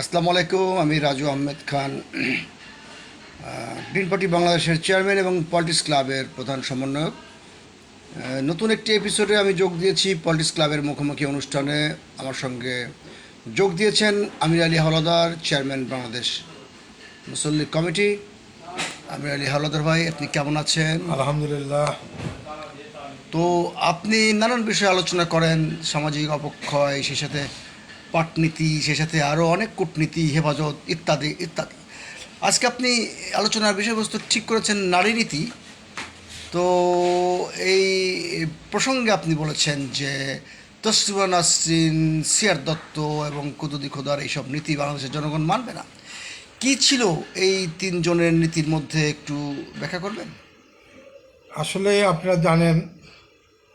আসসালামু আলাইকুম আমি রাজু আহমেদ খান। গ্রিন পার্টি বাংলাদেশের চেয়ারম্যান এবং পলিটিক্স ক্লাবের প্রধান সমন্বয়ক। নতুন একটি এপিসোডে আমি যোগ দিয়েছি পলিটিক্স ক্লাবের মুখোমুখি অনুষ্ঠানে। আমার সঙ্গে যোগ দিয়েছেন আমির আলী হাওলাদার চেয়ারম্যান বাংলাদেশ মুসল্লি কমিটি। আমির আলী হাওলাদার ভাই আপনি কেমন আছেন? আলহামদুলিল্লাহ। তো আপনি নানান বিষয়ে আলোচনা করেন সামাজিক অপক্ষয় সেই সাথে পাটনীতি, সে সাথে আরও অনেক কূটনীতি, হেফাজত ইত্যাদি ইত্যাদি। আজকে আপনি আলোচনার বিষয়বস্তু ঠিক করেছেন, নারী নীতি। তো এই প্রসঙ্গে আপনি বলেছেন যে তসলিমা নাসরিন, সিয়ার দত্ত এবং কুদুদি খোদার এইসব নীতি বাংলাদেশের জনগণ মানবে না। কি ছিল এই তিনজনের নীতির মধ্যে একটু ব্যাখ্যা করবেন? আসলে আপনারা জানেন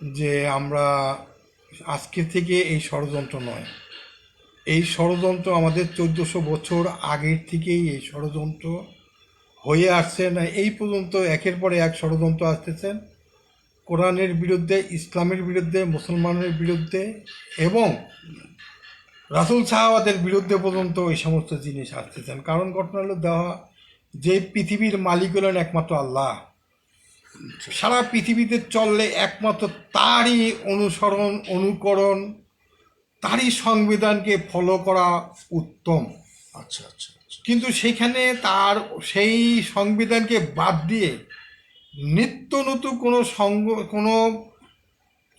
যে আমরা আজকে থেকে এই ষড়যন্ত্র নয়। এই ষড়যন্ত্র আমাদের চোদ্দোশো বছর আগের থেকেই এই ষড়যন্ত্র হয়ে আসছে না, এই পর্যন্ত একের পরে এক ষড়যন্ত্র আসতেছেন কোরআনের বিরুদ্ধে, ইসলামের বিরুদ্ধে, মুসলমানের বিরুদ্ধে এবং রাসুল সাহাবাদের বিরুদ্ধে পর্যন্ত এই সমস্ত জিনিস আসতেছেন কারণ ঘটনা হলো, দেওয়া যে পৃথিবীর মালিক হলেন একমাত্র আল্লাহ। সারা পৃথিবীতে চললে একমাত্র তারই অনুসরণ, অনুকরণ তারই সংবিধানকে ফলো করা উত্তম। আচ্ছা আচ্ছা আচ্ছা। কিন্তু সেখানে তার সেই সংবিধানকে বাদ দিয়ে নিত্য নতুন কোনো সঙ্গ কোনো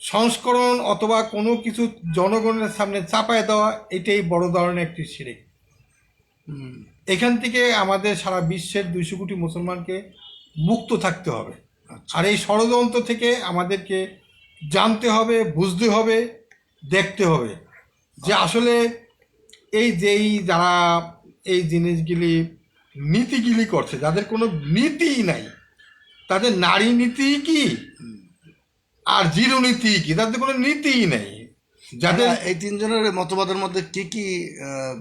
সংস্করণ অথবা কোনো কিছু জনগণের সামনে চাপায় দেওয়া এটাই বড় ধরনের একটি সিঁড়ি এখান থেকে আমাদের সারা বিশ্বের দুইশো কোটি মুসলমানকে মুক্ত থাকতে হবে। আর এই ষড়যন্ত্র থেকে আমাদেরকে জানতে হবে বুঝতে হবে দেখতে হবে। যে আসলে এই যেই যারা এই জিনিসগুলি নীতিগুলি করছে যাদের কোনো নীতিই নাই তাদের নারী নীতি কি? আর জিরো নীতি কি? তাদের কোনো নীতিই নেই। যাদের যাদের এই তিনজনের মতবাদের মধ্যে কি কি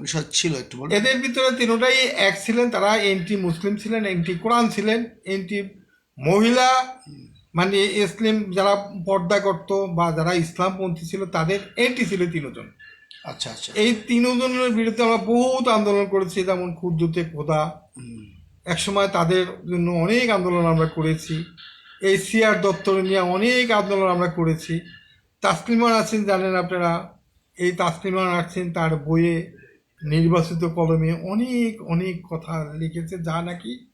বিষয় ছিল একটু বলুন? এদের ভিতরে তিনটাই এক ছিলেন তারা এন্টি মুসলিম ছিলেন এন্টি কোরআন ছিলেন এন্টি মহিলা মানে ইসলিম যারা পর্দা করত বা যারা ইসলামপন্থী ছিল তাদের এন্টি ছিল তিনজন। আচ্ছা আচ্ছা। এই তিনজনের বিরুদ্ধে আমরা বহুত আন্দোলন করেছি যেমন ক্ষুদ্রতে খোদা। হুম, একসময় তাদের জন্য অনেক আন্দোলন আমরা করেছি। এই সিআর দপ্তর নিয়ে অনেক আন্দোলন আমরা করেছি। তাসলিমান আছেন জানেন আপনারা? এই তাসলিমান আছেন তার বইয়ে নির্বাচিত কলমে অনেক অনেক কথা লিখেছে যা নাকি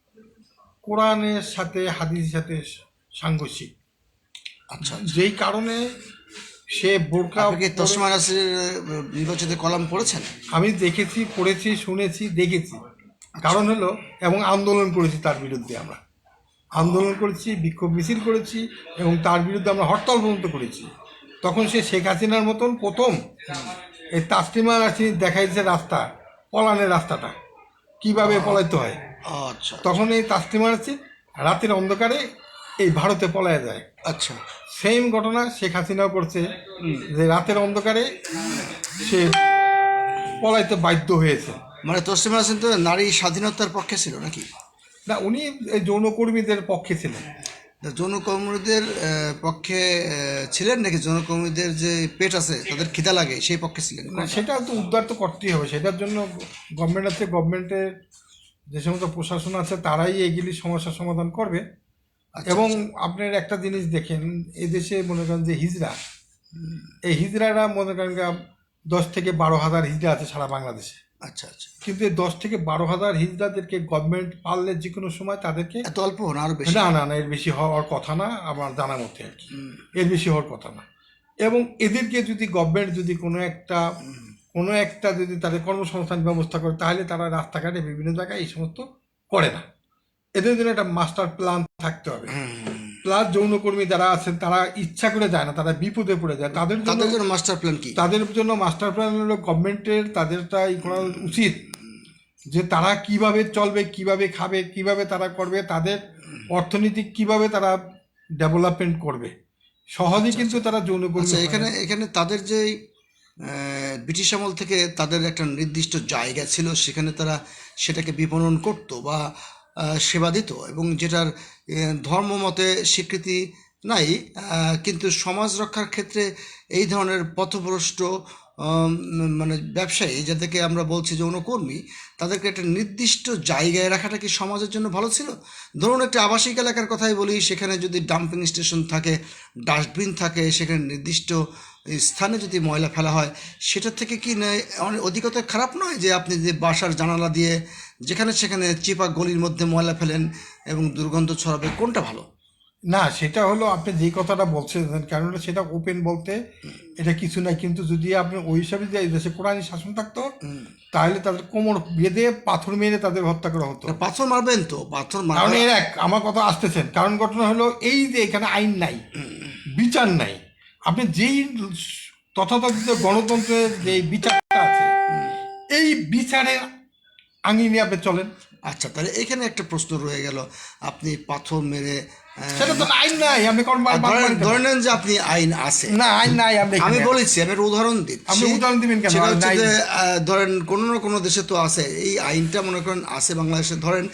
কোরআনের সাথে হাদিসের সাথে সাংঘর্ষিক। আচ্ছা। যেই কারণে সে বোরকা কি তসমা নাসির নির্বাচিত কলাম পড়েছেন? আমি দেখেছি পড়েছি শুনেছি দেখেছি। কারণ হলো এবং আন্দোলন করেছি তার বিরুদ্ধে আমরা। আন্দোলন করেছি বিক্ষোভ মিছিল করেছি এবং তার বিরুদ্ধে আমরা হরতাল পর্যন্ত করেছি। তখন সে শেখ হাসিনার মতন প্রথম এই তাসলিমা নাসির দেখাইছে রাস্তা পলানের রাস্তাটা। কীভাবে পলাইতে হয়? আচ্ছা। তখন এই তাসলিমা নাসির রাতের অন্ধকারে এই ভারতে পলায় যায়। আচ্ছা সেম ঘটনা শেখ হাসিনাও করছে যে রাতের অন্ধকারে সে পলাইতে বাধ্য হয়েছে। মানে তসলিমা নাসিন তো নারী স্বাধীনতার পক্ষে ছিল নাকি? না উনি এই যৌনকর্মীদের পক্ষে ছিলেন। যৌনকর্মীদের পক্ষে ছিলেন নাকি? যৌনকর্মীদের যে পেট আছে তাদের খিদা লাগে সেই পক্ষে ছিলেন না সেটা তো উদ্ধার তো করতেই হবে সেটার জন্য গভর্নমেন্ট আছে গভর্নমেন্টের যে সমস্ত প্রশাসন আছে তারাই এগুলি সমস্যার সমাধান করবে। এবং আপনার একটা জিনিস দেখেন এই দেশে মনে করেন যে হিজড়া এই হিজড়ারা মনে করেন দশ থেকে বারো হাজার হিজড়া আছে সারা বাংলাদেশে। আচ্ছা আচ্ছা। কিন্তু এই দশ থেকে বারো হাজার হিজড়াদেরকে গভর্নমেন্ট পারলে যে কোনো সময় তাদেরকে এত অল্প না আরও বেশি? না না না এর বেশি হওয়ার কথা না আমার জানা মতে আর কি। এর বেশি হওয়ার কথা না। এবং এদেরকে যদি গভর্নমেন্ট যদি কোনো একটা কোনো একটা যদি তাদের কর্মসংস্থান ব্যবস্থা করে তাহলে তারা রাস্তাঘাটে বিভিন্ন জায়গায় এই সমস্ত করে না। এদের জন্য একটা মাস্টার প্ল্যান থাকতে হবে। প্লাস যৌনকর্মী যারা আছেন তারা ইচ্ছা করে যায় না তারা বিপদে পড়ে যায়। তাদের জন্য তাদের জন্য মাস্টার প্ল্যান কি? তাদের জন্য মাস্টার প্ল্যান হলো গভর্নমেন্টের তাদেরটা ই করা উচিত। যে তারা কীভাবে চলবে কীভাবে খাবে কীভাবে তারা করবে তাদের অর্থনীতি কীভাবে তারা ডেভেলপমেন্ট করবে। সহজে কিন্তু তারা যৌনকর্মী আচ্ছা। এখানে এখানে তাদের যে ব্রিটিশ আমল থেকে তাদের একটা নির্দিষ্ট জায়গা ছিল সেখানে তারা সেটাকে বিপণন করত বা সেবা দিত এবং যেটার আহ, ধর্ম মতে স্বীকৃতি নাই কিন্তু সমাজ রক্ষার ক্ষেত্রে এই ধরনের পথভ্রষ্ট মানে ব্যবসায়ী যাদেরকে আমরা বলছি যৌনকর্মী তাদেরকে একটা নির্দিষ্ট জায়গায় রাখাটা কি সমাজের জন্য ভালো ছিল? ধরুন একটা আবাসিক এলাকার কথাই বলি সেখানে যদি ডাম্পিং স্টেশন থাকে ডাস্টবিন থাকে সেখানে নির্দিষ্ট স্থানে যদি ময়লা ফেলা হয় সেটা থেকে কি অধিকতর খারাপ নয় যে আপনি যে বাসার জানালা দিয়ে যেখানে সেখানে চিপা গলির মধ্যে ময়লা ফেলেন এবং দুর্গন্ধ ছড়াবে কোনটা ভালো? না সেটা হলো আপনি যে কথাটা বলছেন কারণ সেটা ওপেন বলতে এটা কিছু নাই। কিন্তু যদি আপনি ওই হিসাবে যে দেশে কোরআন শাসন থাকতো তাহলে তাদের কোমর বেঁধে পাথর মেরে তাদের হত্যা করা হতো। পাথর মারবেন তো? পাথর কারণ এর এক আমার কথা আসতেছেন। কারণ ঘটনা হলো এই যে এখানে আইন নাই বিচার নাই। আপনি যেই তথাকথিত গণতন্ত্রের যে বিচারটা আছে এই বিচারের আঙিনে আপনি চলেন। আচ্ছা তাহলে এখানে একটা প্রশ্ন রয়ে গেল। আপনি পাথর মেরে সেটা তো আইন নাই আপনি কোন ধরে নেন যে আপনি আইন আছে। না আইন নাই আপনি আমি বলেছি আমি উদাহরণ দিচ্ছি। আপনি উদাহরণ দিবেন কেন? সেটা হচ্ছে যে ধরেন কোনো না কোনো দেশে তো আছে এই আইনটা মনে করেন আছে বাংলাদেশে। ধরেন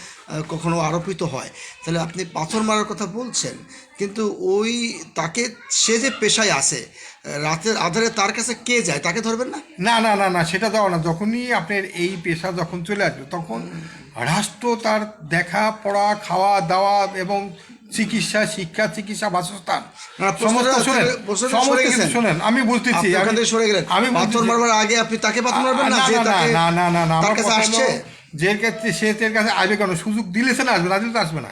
কখনো আরোপিত হয় তাহলে আপনি পাথর মারার কথা বলছেন কিন্তু ওই তাকে সে যে পেশায় আছে রাতের আধারে তার কাছে কে যায় তাকে ধরবেন না? না না না না সেটা দেওয়া না। যখনই আপনার এই পেশা যখন চলে আসবে তখন রাষ্ট্র তার দেখা পড়া খাওয়া দাওয়া এবং চিকিৎসা শিক্ষা চিকিৎসা বাসস্থান। সমস্ত শোনেন সমস্ত। শোনেন আমি বলতেছি আমি- সরে গেলেন। আমি পাথর মারবার আগে আপনি তাকে পাথর মারবেন না? না, যে না, না না আমার কাছে আসছে? যে ক্ষেত্রে সে কাছে আসবে কেন? সুযোগ দিলে সে না আসবে না দিলে তো আসবে না।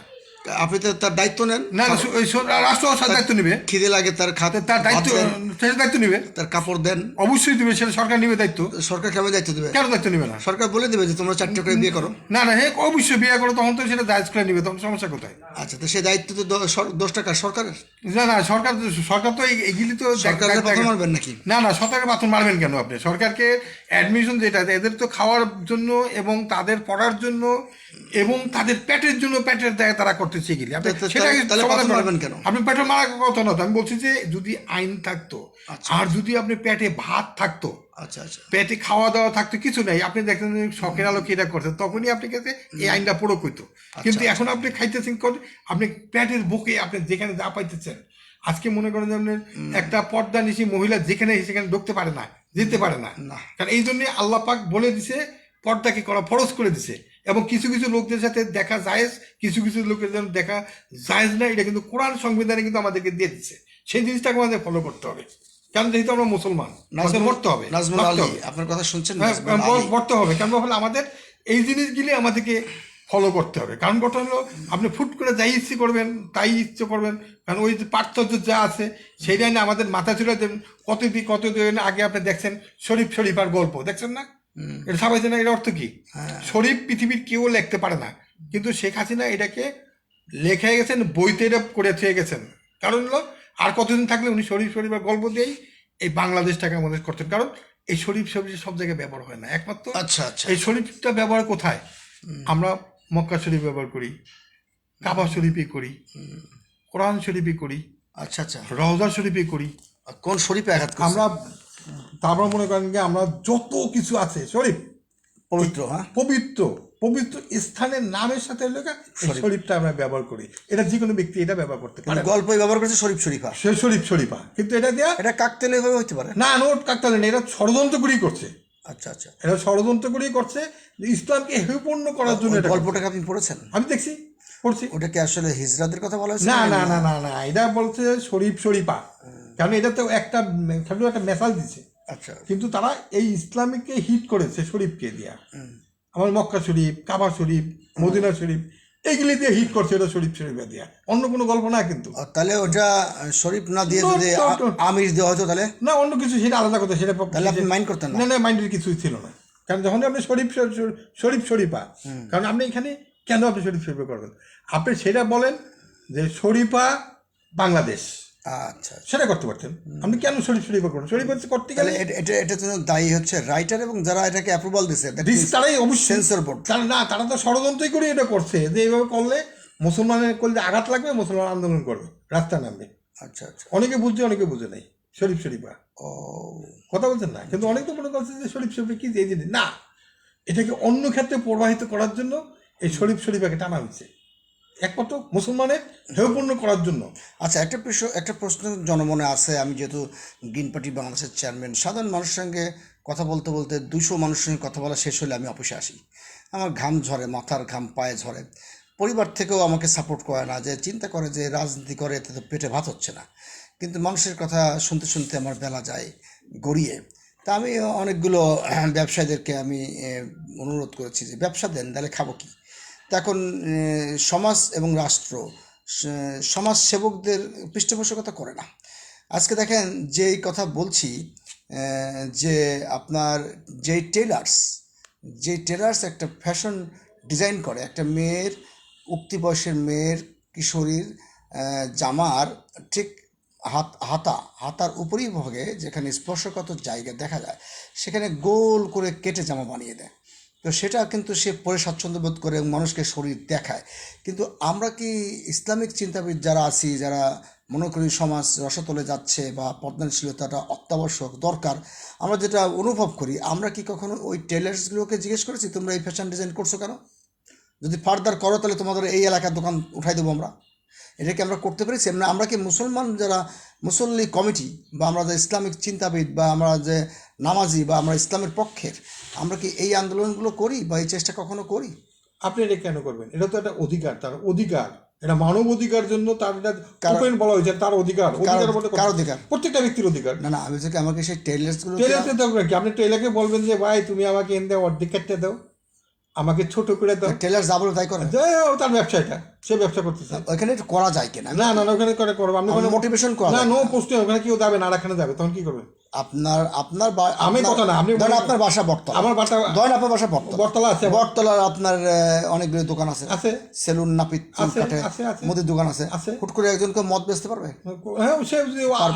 আপনি তো তার দায়িত্ব নেন। না সু- রাষ্ট্র তার দায়িত্ব নেবে। খিদে লাগে তার খাতে তার দায়িত্ব ভাত সে দায়িত্ব নেবে। তার কাপড় দেন। অবশ্যই দিবে সেটা সরকার নিবে দায়িত্ব। সরকার কেমন দায়িত্ব দেবে? কেন দায়িত্ব নেবে না? সরকার বলে দেবে যে তোমরা চারটে করে বিয়ে করো। না না হে অবশ্যই বিয়ে করো তখন তো সেটা দায়িত্ব করে নিবে তখন সমস্যা কোথায়? আচ্ছা তো সেই দায়িত্ব তো দ- সর- দোষ টাকা সরকারের? না না সরকার সরকার তো এগুলি তো সরকারের দেখ- মারবেন নাকি? না না সরকারের পাথর মারবেন কেন আপনি? সরকারকে অ্যাডমিশন যেটা এদের তো খাওয়ার জন্য এবং তাদের পড়ার জন্য এবং তাদের পেটের জন্য পেটের দায় তারা করতেছে এগুলি আপনি সেটাকে কেন? আপনি পেটে মারার কথা না আমি বলছি যে যদি আইন থাকতো আচ্ছা। আর যদি আপনি পেটে ভাত থাকতো আচ্ছা আচ্ছা। পেটে খাওয়া দাওয়া থাকতো কিছু নাই। আপনি দেখতেন শখের আলোকে এটা করতেন তখনই আপনি কাছে এই আইনটা প্রয়োগ হইতো আচ্ছা, কিন্তু এখন আপনি খাইতেছেন কোন? আপনি পেটের বুকে আপনি যেখানে যা পাইতেছেন আজকে মনে করেন যে আপনার একটা পর্দা নিশি মহিলা যেখানে সেখানে ঢুকতে পারে না যেতে পারে না। না। কারণ এই জন্য আল্লাহ পাক বলে দিছে পর্দাকে করা ফরজ করে দিছে। এবং কিছু কিছু লোকদের সাথে দেখা জায়েজ কিছু কিছু লোকের যেন দেখা জায়েজ না এটা কিন্তু কোরআন সংবিধানে কিন্তু আমাদেরকে দিয়ে দিচ্ছে। সেই জিনিসটাকে আমাদের ফলো করতে হবে। কারণ যেহেতু আমরা মুসলমান মরতে হবে মরতে। আপনার কথা শুনছেন হ্যাঁ, করতে হবে। কারণ হলো আমাদের এই জিনিসগুলি আমাদেরকে ফলো করতে হবে। কারণ কথা হলো আপনি ফুট করে যাই ইচ্ছে করবেন তাই ইচ্ছে করবেন। কারণ ওই যে পার্থক্য যা আছে সেইটাই না আমাদের মাথা ছিল যে কতদিন কতদিন আগে আপনি দেখছেন শরীফ শরীফার গল্প। দেখছেন না? এটা জানে এটা অর্থ কি? হ্যাঁ। শরীফ পৃথিবীর কেউ লিখতে পারে না। কিন্তু শেখ হাসিনা এটাকে লেখে গেছেন বইতে এটা করে থুয়ে গেছেন। কারণ হলো আর কতদিন থাকলে উনি শরীফ শরীফের গল্প দিয়েই এই বাংলাদেশটাকে আমাদের করতেন? কারণ এই শরীফ সবজি সব জায়গায় ব্যবহার হয় না। একমাত্র আচ্ছা আচ্ছা। এই শরীফটা ব্যবহার কোথায়? আমরা মক্কা শরীফ ব্যবহার করি কাবা শরীফই করি কোরআন শরীফই করি আচ্ছা আচ্ছা। রওজা শরীফই করি। কোন শরীফে আঘাত আমরা তারপর মনে করেন যে আমরা যত কিছু আছে শরীফ। পবিত্র হ্যাঁ? পবিত্র পবিত্র স্থানের নামের সাথে লেখা শরীফটা আমরা ব্যবহার করি। এটা যে কোনো ব্যক্তি এটা ব্যবহার করতে পারে। মানে গল্পই ব্যবহার করেছে শরীফ শরীফা। সে শরীফ শরীফা। কিন্তু এটা দেয়া এটা কাকতেলে ভাবে হতে পারে। না নোট কাকতালে না এটা ষড়যন্ত্র করেই করছে। আচ্ছা আচ্ছা। এটা ষড়যন্ত্র করেই করছে। ইসলামকে হেপূর্ণ করার জন্য এটা। গল্পটাকে আপনি পড়েছেন? আমি দেখছি পড়ছি। ওটা কি আসলে হিজরাদের কথা বলা হয়েছে না না না না? না এটা বলছে শরীফ শরীফা। কারণ এটা তো একটা খালি একটা মেসাজ দিছে। আচ্ছা। কিন্তু তারা এই ইসলামিককে হিট করেছে শরীফকে দিয়া। আমার মক্কা শরীফ কাবা শরীফ মদিনা শরীফ এইগুলি দিয়ে হিট করছে এটা শরীফ শরীফে দিয়া। অন্য কোনো গল্প না কিন্তু। তাহলে ওটা শরীফ না দিয়ে যদি. আমিষ দেওয়া হতো তাহলে? না অন্য কিছু সেটা আলাদা কথা সেটা তাহলে আপনি মাইন্ড করতেন না? না না মাইন্ডের কিছুই ছিল না। কারণ যখন আপনি শরীফ শরীফ- শরীফ- শরীফ শরীফা কারণ আপনি এখানে কেন আপনি শরীফ শরীফা করবেন? আপনি সেটা বলেন যে শরীফা বাংলাদেশ। আচ্ছা সেটা করতে পারতেন। আপনি কেন শরীফ শরীফা করবেন? শরীফ হচ্ছে করতে গেলে এটা- এটা এটা জন্য দায়ী হচ্ছে রাইটার এবং যারা এটাকে অ্যাপ্রুভাল দিছে তারাই অবশ্যই সেন্সর বোর্ড তারা না তারা তো ষড়যন্ত্রই করে এটা করছে। যে এইভাবে করলে মুসলমানের করলে আঘাত লাগবে মুসলমান আন্দোলন করবে রাস্তায় নামবে। আচ্ছা আচ্ছা। অনেকে বুঝছে অনেকে বুঝে নাই শরীফ শরীফা ও। কথা বলছেন না? কিন্তু অনেক তো মনে করছে যে শরীফ শরীফ কি এই জিনিস? না। এটাকে অন্য ক্ষেত্রে প্রবাহিত করার জন্য এই শরীফ শরীফাকে টানা হয়েছে। একমাত্র মুসলমানের হেয়পূর্ণ করার জন্য। আচ্ছা একটা প্রশ্ন একটা প্রশ্ন জনমনে আছে। আমি যেহেতু গ্রিন পার্টি বাংলাদেশের চেয়ারম্যান, সাধারণ মানুষের সঙ্গে কথা বলতে বলতে দুশো মানুষের সঙ্গে কথা বলা শেষ হলে আমি অফিসে আসি। আমার ঘাম ঝরে, মাথার ঘাম পায়ে ঝরে। পরিবার থেকেও আমাকে সাপোর্ট করে না, যে চিন্তা করে যে রাজনীতি করে, এতে তো পেটে ভাত হচ্ছে না। কিন্তু মানুষের কথা শুনতে শুনতে আমার বেলা যায় গড়িয়ে। তা আমি অনেকগুলো ব্যবসায়ীদেরকে আমি অনুরোধ করেছি যে, ব্যবসা দেন, তাহলে খাব কি? এখন সমাজ এবং রাষ্ট্র সমাজ সেবকদের পৃষ্ঠপোষকতা করে না। আজকে দেখেন যেই কথা বলছি যে আপনার যেই টেলার্স, যে টেলার্স একটা ফ্যাশন ডিজাইন করে, একটা মেয়ের, উক্তি বয়সের মেয়ের কিশোরীর জামার ঠিক হাত, হাতা, হাতার উপরই ভাগে যেখানে স্পর্শগত জায়গা দেখা যায়, সেখানে গোল করে কেটে জামা বানিয়ে দেয়। তো সেটা কিন্তু সে পরে স্বাচ্ছন্দ্য বোধ করে এবং মানুষকে শরীর দেখায়। কিন্তু আমরা কি ইসলামিক চিন্তাবিদ যারা আছি, যারা মনে করি সমাজ রসতলে যাচ্ছে বা পদ্মাশীলতাটা অত্যাবশ্যক দরকার, আমরা যেটা অনুভব করি, আমরা কি কখনো ওই টেলার্সগুলোকে জিজ্ঞেস করেছি, তোমরা এই ফ্যাশন ডিজাইন করছ কেন? যদি ফার্দার করো, তাহলে তোমাদের এই এলাকার দোকান উঠাই দেবো আমরা। এটা কি আমরা করতে পেরেছি? আমরা আমরা কি মুসলমান যারা মুসল্লি কমিটি বা আমরা যে ইসলামিক চিন্তাবিদ বা আমরা যে নামাজি বা আমরা ইসলামের পক্ষের আমরা কি এই আন্দোলনগুলো করি বা এই চেষ্টা কখনো করি? আপনি এটা কেন করবেন? এটা তো একটা অধিকার তার অধিকার। এটা মানব অধিকার জন্য তার এটা ওপেন বলা হয়েছে তার অধিকার। অধিকার বলতে কার অধিকার? প্রত্যেকটা ব্যক্তির অধিকার। না না আমি যে আমাকে সেই টেলার্সগুলো টেলারকে দাও কি আপনি টেলারকে বলবেন যে ভাই তুমি আমাকে এনে অর্ধেক কাটতে দাও আমাকে ছোট করে দাও। টেলার্স যা বলে তাই করে তার ব্যবসাটা সে ব্যবসা করতেছে। ওইখানে একটু করা যায় কিনা? না না না ওখানে করে করব। আপনি ওখানে মোটিভেশন করা না নো পোস্টে ওখানে কেউ যাবে না এখানে যাবে তখন কি করবে আপনার আপনার আমি কথা না, আপনি ধরেন বলেন- আপনার বাসা বটতলা। আমার বাটা ধরেন আপনার বাসা বটতলা। বটতলা আছে বটতলার আপনার অনেকগুলো দোকান আছে। আছে। সেলুন নাপিত আছে, কাটে। মুদির দোকান আছে। আছে। হুট করে একজনকে মদ বেচতে পারবে? হ্যাঁ সে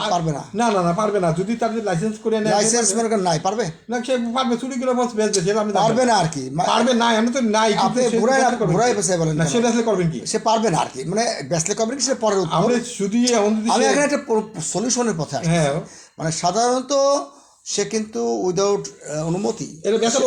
পারবে না। না না না পারবে না। যদি তার লাইসেন্স করে নেয় লাইসেন্স মনে নাই পারবে? না সে পারবে চুরি করে বস বেচবে সেটা আপনি পারবে না আর কি। পারবে না আমি তো নাই কিন্তু আপনি ঘুরাই ঘুরাই? বেচে বলেন না সে বেচলে করবেন কি? সে পারবে না আর কি মানে বেচলে কমিটি সে পরের। আমরা শুধু আমি এখানে একটা সলিউশনের পথে আসছি। হ্যাঁ। মানে সাধারণত সে কিন্তু উইদাউট অনুমতি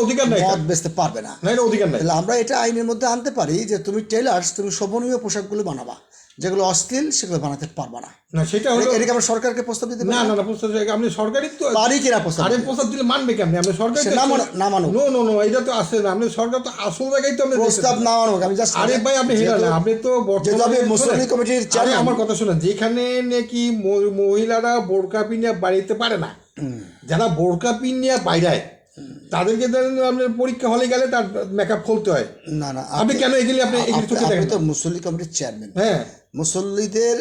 অধিকার নাই মদ বেচতে পারবে না। অধিকার আমরা এটা আইনের মধ্যে আনতে পারি যে তুমি টেলার্স তুমি শোভনীয় পোশাকগুলো বানাবা। যেগুলো অশ্লীল সেগুলো বানাতে পারবা না। না সেটা হলো এটাকে আমরা সরকারকে প্রস্তাব দিতে না না না? প্রস্তাব আপনি সরকারি তো পারি কিনা প্রস্তাব আরে প্রস্তাব দিলে মানবে কেমনি? আপনি সরকারি না মানো না মানুক। নো নো নো এটা তো আসে না। আপনি সরকার তো আসল জায়গায় তো আপনি প্রস্তাব না মানো আমি জাস্ট আরে ভাই আপনি হেরা না আপনি তো বর্তমানে মুসলিম কমিটির আরে আমার কথা শুনেন যেখানে নাকি মহিলারা বোরকা পিনিয়া বাড়িতে পারে না যারা বোরকা পিনিয়া বাইরায় তাদেরকে আপনার পরীক্ষা হলে গেলে তার মেকআপ খুলতে হয়। না না আপনি কেন এগুলি আপনি আপনি তো মুসলিম কমিটির চেয়ারম্যান হ্যাঁ। মুসল্লিদের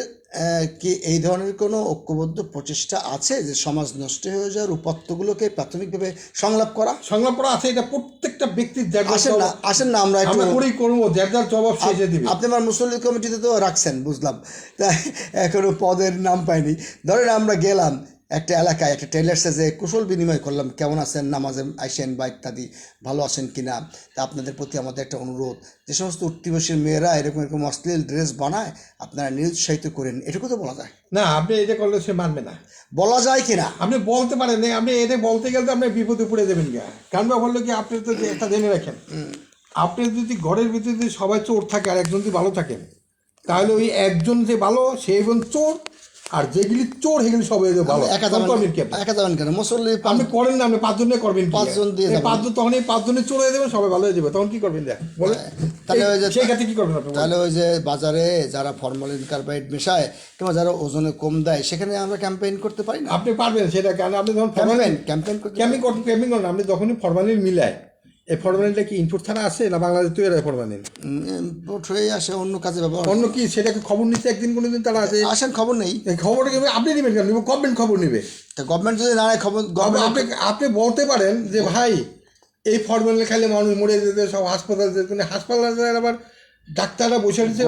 কি এই ধরনের কোনো ঐক্যবদ্ধ প্রচেষ্টা আছে যে সমাজ নষ্ট হয়ে যাওয়ার উপাত্তগুলোকে প্রাথমিকভাবে সংলাপ করা? সংলাপ করা আছে এটা প্রত্যেকটা ব্যক্তির আসেন না আসেন না আমরা একটু করেই করব যার যার জবাব শেষে দিবে। আপনি আমার মুসল্লি কমিটিতে তো রাখছেন বুঝলাম। তাই এখনও পদের নাম পাইনি। ধরেন আমরা গেলাম একটা এলাকায় একটা টেলার্সে যে কুশল বিনিময় করলাম কেমন আছেন নামাজে আইসেন বা ইত্যাদি ভালো আছেন কিনা? তা আপনাদের প্রতি আমাদের একটা অনুরোধ যে সমস্ত উঠতিবসীর মেয়েরা এরকম এরকম অশ্লীল ড্রেস বানায় আপনারা নিরুৎসাহিত করেন। এটুকু তো বলা যায়। না আপনি এটা করলে সে মানবে না। বলা যায় কি না আপনি বলতে পারেন আপনি এটা বলতে গেলে তো আপনি বিপদে পড়ে যাবেন গা কারণ হলো কি আপনি তো একটা জেনে রাখেন। আপনি যদি ঘরের ভিতরে যদি সবাই চোর থাকে আর একজন যদি ভালো থাকেন তাহলে ওই একজন যে ভালো সে এবং চোর আর যেগুলি চোর সেগুলি সবাই যে ভালো। একা করবেন কি আপনি? একা যাবেন কেন? মুসল্লি আপনি করেন না আপনি পাঁচজন নিয়ে করবেন? পাঁচজন দিয়ে যাবেন। পাঁচজন তখন এই পাঁচজনে চলে হয়ে যাবে সবাই ভালো হয়ে যাবে। তখন কি করবেন দেখ বলে তাহলে ওই যে- সেই ক্ষেত্রে কি করবেন আপনি তাহলে ওই যে বাজারে যারা ফরমালিন কার্বাইড মেশায় কিংবা যারা ওজনে কম দেয় সেখানে আমরা ক্যাম্পেইন করতে পারি না? আপনি পারবেন সেটা কেন? আপনি যখন ক্যাম্পেইন ফরমালিন ক্যাম্পেইন করতে ক্যাম্পিং করতে ক্যাম্পিং করেন আপনি যখনই ফরমালিন মিলায় এই ফরমালিনটা কি ইনপুট থানা আছে না বাংলাদেশ তৈরি হয় ফরমালিন? ভোট হয়ে আসে অন্য কাজে ব্যবহার অন্য কি? সেটাকে খবর নিচ্ছে একদিন কোনোদিন তারা আছে আসেন খবর নেই। কিন্তু আপনি নেবেন কেন? গভর্নমেন্ট খবর নেবে। তা গভর্নমেন্ট যদি না খবর আপনি আপনি বলতে পারেন যে ভাই এই ফরমালিন খাইলে মানুষ মরে যেতে সব হাসপাতাল যেতে হাসপাতালে আবার ডাক্তাররা বসে রয়েছে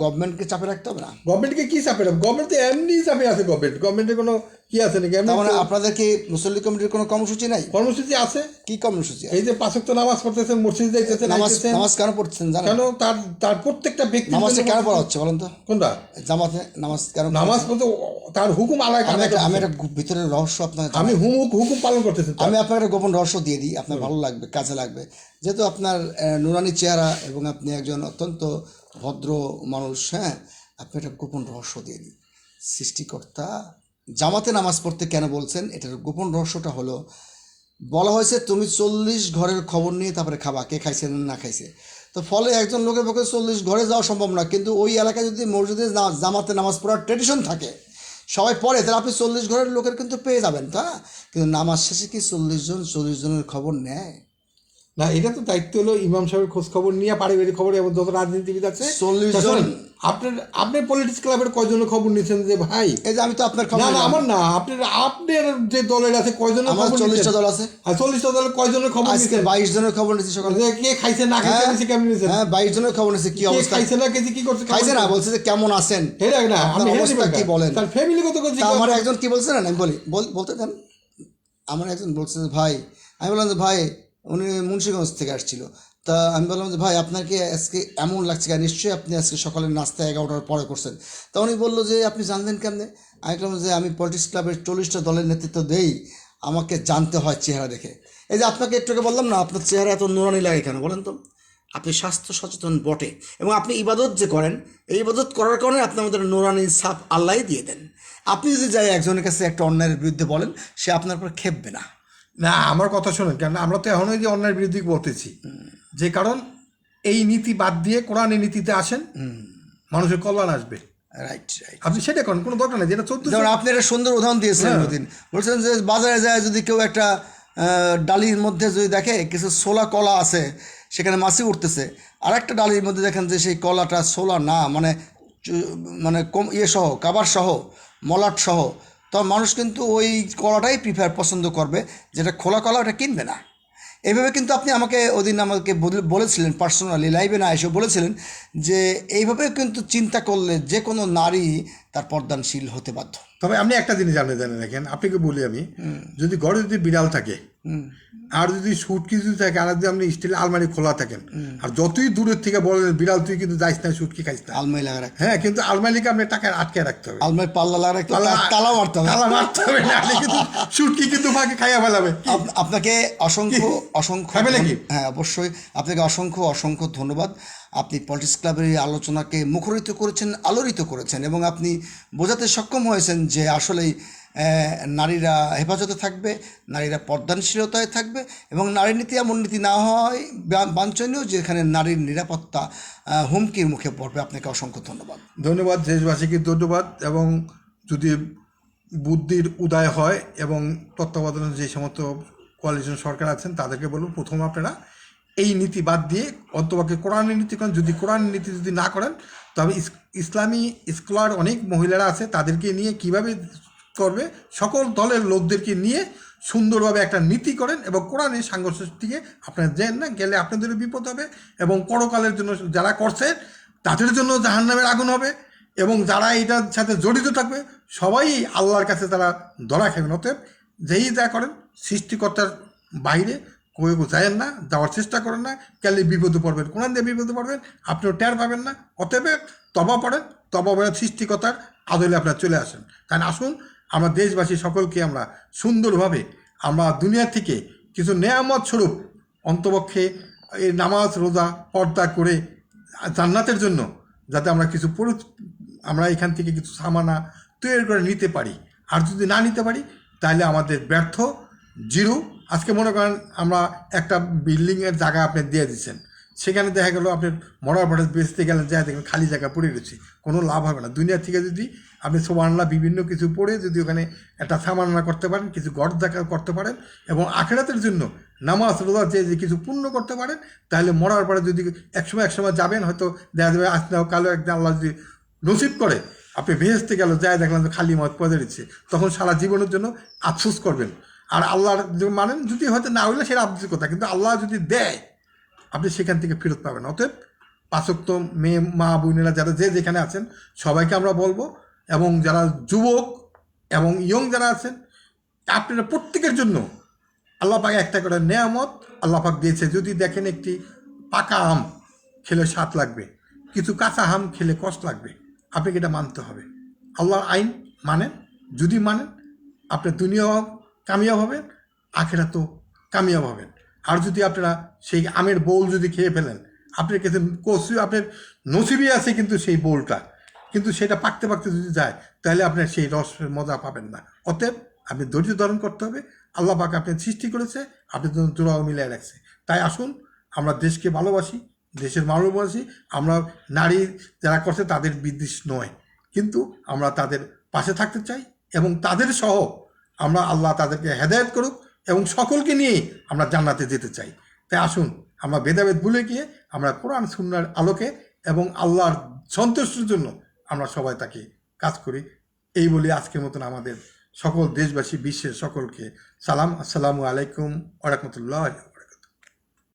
গভর্নমেন্টকে চাপে রাখতে হবে না। গভর্নমেন্টকে কি চাপে রাখবে? গভর্নমেন্ট তো এমনি চাপে আছে গভর্নমেন্ট গভর্নমেন্টের কোনো কি আছে নাকি? মানে আপনাদের কি মুসল্লি কমিটির কোনো কর্মসূচি নাই? কর্মসূচি আছে। কি কর্মসূচি এই যে পাঁচক তো নামাজ পড়তেছেন মসজিদ যাইতেছেন নামাজ নামাজ কেন পড়ছেন জানেন? কেন? তার তার প্রত্যেকটা ব্যক্তি নামাজটা কেন পড়া হচ্ছে বলেন তো? কোনটা? জামাতে নামাজ কেন নামাজ পড়তে তার হুকুম আলাদা আমি একটা ভিতরের রহস্য আপনাকে আমি হুম হুকুম পালন করতেছি। আমি আপনাকে একটা গোপন রহস্য দিয়ে দিই। আপনার ভালো লাগবে কাজে লাগবে। যেহেতু আপনার নুরানি চেহারা এবং আপনি একজন অত্যন্ত ভদ্র মানুষ হ্যাঁ আপনি একটা গোপন রহস্য দিয়ে দিই। সৃষ্টিকর্তা জামাতে নামাজ পড়তে কেন বলছেন? এটার গোপন রহস্যটা হলো, বলা হয়েছে তুমি চল্লিশ ঘরের খবর নিয়ে তারপরে খাবা, কে খাইছে না খাইছে। তো ফলে একজন লোকের পক্ষে চল্লিশ ঘরে যাওয়া সম্ভব না, কিন্তু ওই এলাকায় যদি মসজিদে জামাতে নামাজ পড়ার ট্রেডিশন থাকে, সবাই পড়ে, তাহলে আপনি চল্লিশ ঘরের লোকের কিন্তু পেয়ে যাবেন তা কিন্তু নামাজ শেষে কি চল্লিশ জন, চল্লিশ জনের খবর নেয়? না এটা তো দায়িত্ব হলো ইমাম সাহেবের খোঁজ খবর নিয়ে পারিবারিক খবর এবং যত রাজনীতিবিদ আছে 40 তা আপনার আপনার পলিটিক্স ক্লাবের কয়জনের খবর নিচ্ছেন যে ভাই? এই যে আমি তো আপনার খবর না আমার না আপনার আপনার যে দলের আছে কয়জনের খবর চল্লিশটা দল আছে। আর চল্লিশটা দলের কয়জনের খবর আজকে বাইশ জনের খবর নিচ্ছি সকালে। যে কে খাইছে না খাইছে হ্যাঁ, কেমন নিছেন হ্যাঁ বাইশ জনের খবর নিচ্ছি কি অবস্থা? খাইছে না কেজি কি করছে খাইছে না বলছে যে কেমন আছেন? হেরে না আপনি হেরে অবস্থা কি বলেন? তার ফ্যামিলিগত তা আমার একজন কি বলছে না? আমি বলি বলতে দেন। আমার একজন বলছে ভাই আমি বললাম যে ভাই উনি মুন্সিগঞ্জ থেকে আসছিল। তা আমি বললাম যে, ভাই, আপনার কি আজকে এমন লাগছে কেন? নিশ্চয়ই আপনি আজকে সকালের নাস্তা এগারোটার পরে করছেন। তা উনি বলল যে, আপনি জানলেন কেমনে? আমি বললাম যে, আমি পলিটিক্স ক্লাবের চল্লিশটা দলের নেতৃত্ব দেই। আমাকে জানতে হয় চেহারা দেখে। এই যে আপনাকে একটু আগে বললাম না, আপনার চেহারা এত নুরানি লাগে কেন বলেন তো? আপনি স্বাস্থ্য সচেতন বটে এবং আপনি ইবাদত যে করেন, এই ইবাদত করার কারণে আপনি আমাদের নোরানি সাপ আল্লাহ দিয়ে দেন। আপনি যদি যাই একজনের কাছে একটা অন্যায়ের বিরুদ্ধে বলেন, সে আপনার উপর খেপবে না। না আমার কথা শোনেন কেন আমরা তো এখনই যে অন্যায়ের বিরুদ্ধে বলতেছি। যে কারণ এই নীতি বাদ দিয়ে কোরআনের নীতিতে আসেন মানুষের কল্যাণ আসবে। রাইট রাইট আপনি সেটা করেন কোনো দরকার নেই যেটা চোদ্দ যেমন আপনি একটা সুন্দর উদাহরণ দিয়েছিলেন ওদিন। বলছেন যে বাজারে যায় যদি কেউ একটা ডালির মধ্যে যদি দেখে কিছু সোলা কলা আছে সেখানে মাছি উঠতেছে আর একটা ডালির মধ্যে দেখেন যে সেই কলাটা সোলা না মানে মানে কম ইয়ে সহ কাবার সহ মলাট সহ তো মানুষ কিন্তু ওই কলাটাই প্রিফার পছন্দ করবে যেটা খোলা কলা ওটা কিনবে না। এভাবে কিন্তু আপনি আমাকে ওদিন আমাকে বলে- বলেছিলেন পার্সোনালি লাইভে না এসে বলেছিলেন যে এইভাবে কিন্তু চিন্তা করলে যে কোনো নারী তার পর্দানশীল হতে বাধ্য। তবে আপনি একটা জিনিস জানে জানেন দেখেন আপনাকে বলি আমি যদি ঘরে যদি বিড়াল থাকে আর যদি সুটকি যদি থাকে আর যদি আপনি স্টিল আলমারি খোলা থাকেন আর যতই দূরের থেকে বলেন বিড়াল তুই কিন্তু যাইস না সুটকি খাইস না। আলমারি লাগা রাখ হ্যাঁ কিন্তু আলমারিকে আপনি টাকা আটকে রাখতে হবে। আলমারি পাল্লা লাগা রাখতে তালা- তালা মারতে হবে। তালা মারতে হবে নাহলে কিন্তু সুটকি কিন্তু ফাঁকে খাইয়া ফেলাবে। আপ- আপনাকে অসংখ্য অসংখ্য নাকি? হ্যাঁ অবশ্যই। আপনাকে অসংখ্য অসংখ্য ধন্যবাদ। আপনি পলিটিক্স ক্লাবের এই আলোচনাকে মুখরিত করেছেন আলোড়িত করেছেন এবং আপনি বোঝাতে সক্ষম হয়েছেন যে আসলেই নারীরা হেফাজতে থাকবে, নারীরা পর্দানশীলতায় থাকবে এবং নারী নীতি এমন নীতি না হয় বাঞ্ছনীয় যেখানে নারীর নিরাপত্তা হুমকির মুখে পড়বে। আপনাকে অসংখ্য ধন্যবাদ। ধন্যবাদ, দেশবাসীকে ধন্যবাদ এবং যদি বুদ্ধির উদয় হয় এবং তত্ত্বাবধানে যে সমস্ত কোয়ালিশন সরকার আছেন, তাদেরকে বলব, প্রথম আপনারা এই নীতি বাদ দিয়ে অন্তপক্ষে কোরআনের নীতি করেন। যদি কোরআনের নীতি যদি না করেন, তবে ইস- ইসলামী স্কলার অনেক মহিলারা আছে, তাদেরকে নিয়ে কীভাবে করবে। সকল দলের লোকদেরকে নিয়ে সুন্দরভাবে একটা নীতি করেন এবং কোরআনের সাংঘর্ষের দিকে আপনারা যেন না, গেলে আপনাদেরও বিপদ হবে এবং পরকালের জন্য যারা করছেন তাদের জন্য জাহান্নামের আগুন হবে এবং যারা এটার সাথে জড়িত থাকবে, সবাই আল্লাহর কাছে তারা ধরা খাবেন অতএব যেই যা করেন, সৃষ্টিকর্তার বাইরে কেউ যায়েন না, যাওয়ার চেষ্টা করেন না, গেলে বিপদে পড়বেন, কোরআন দিয়ে বিপদে পড়বেন, আপনিও টের পাবেন না। অতএব তবা পড়েন, তবা পড়ে সৃষ্টিকর্তার আদলে আপনারা চলে আসেন। কারণ আসুন আমরা দেশবাসী সকলকে আমরা সুন্দরভাবে আমরা দুনিয়া থেকে কিছু নেয়ামত স্বরূপ অন্তপক্ষে এই নামাজ, রোজা, পর্দা করে জান্নাতের জন্য যাতে আমরা কিছু আমরা এখান থেকে কিছু সামানা তৈরি করে নিতে পারি। আর যদি না নিতে পারি, তাহলে আমাদের ব্যর্থ, জিরো। আজকে মনে করেন আমরা একটা বিল্ডিংয়ের জায়গা আপনি দিয়ে দিচ্ছেন সেখানে দেখা গেলো আপনার মরার পরে বেচতে গেলেন যা দেখবেন খালি জায়গা পড়ে রয়েছে, কোনো লাভ হবে না। দুনিয়া থেকে যদি আপনি সোমান্না বিভিন্ন কিছু পড়ে যদি ওখানে একটা সামান্না করতে পারেন, কিছু গড় দেখা করতে পারেন এবং আখেরাতের জন্য নামাজ, রোজা যে যে কিছু পূর্ণ করতে পারেন, তাহলে মরার পরে যদি একসময় একসময় যাবেন, হয়তো দেখা যাবে আজ না কালো একদিন আল্লাহ যদি নসিব করে, আপনি ভেসতে গেল যায় দেখলাম যে খালি মত পদে দিচ্ছে তখন সারা জীবনের জন্য আফসোস করবেন। আর আল্লাহর মানেন, যদি হয়তো না হইলে সেটা আফসোস কথা, কিন্তু আল্লাহ যদি দেয় আপনি সেখান থেকে ফেরত পাবেন। অতএব পাঁচক্ত মেয়ে, মা, বোনেরা যারা যে যেখানে আছেন, সবাইকে আমরা বলব এবং যারা যুবক এবং ইয়ং যারা আছেন, আপনারা প্রত্যেকের জন্য আল্লাহ পাক একটা করে নেয়ামত আল্লাহ পাক দিয়েছে। যদি দেখেন একটি পাকা আম খেলে স্বাদ লাগবে, কিছু কাঁচা আম খেলে কষ্ট লাগবে, আপনাকে এটা মানতে হবে। আল্লাহর আইন মানেন, যদি মানেন, আপনি দুনিয়াও কামিয়াব হবেন আখেরা তো কামিয়াব হবেন। আর যদি আপনারা সেই আমের বোল যদি খেয়ে ফেলেন আপনার কাছে কচু, আপনার নসিবই আছে কিন্তু সেই বোলটা। কিন্তু সেটা পাকতে পাকতে যদি যায়, তাহলে আপনার সেই রসের মজা পাবেন না। অতএব আপনি ধৈর্য ধারণ করতে হবে। আল্লাহ পাক আপনার সৃষ্টি করেছে আপনার জন্য দোড়াও মিলিয়ে রাখছে। তাই আসুন, আমরা দেশকে ভালোবাসি, দেশের ভালোবাসি, আমরা নারী যারা করছে তাদের বিদ্বেষ নয়। কিন্তু আমরা তাদের পাশে থাকতে চাই এবং তাদের সহ আমরা আল্লাহ তাদেরকে হেদায়ত করুক এবং সকলকে নিয়ে আমরা জান্নাতে যেতে চাই। তাই আসুন, আমরা ভেদাভেদ ভুলে গিয়ে আমরা কোরআন, সুন্নার আলোকে এবং আল্লাহর সন্তুষ্টির জন্য আমরা সবাই তাকে কাজ করি। এই বলে আজকের মতন আমাদের সকল দেশবাসী, বিশ্বের সকলকে সালাম। আসসালামু আলাইকুম ওরহমতুল্লাহ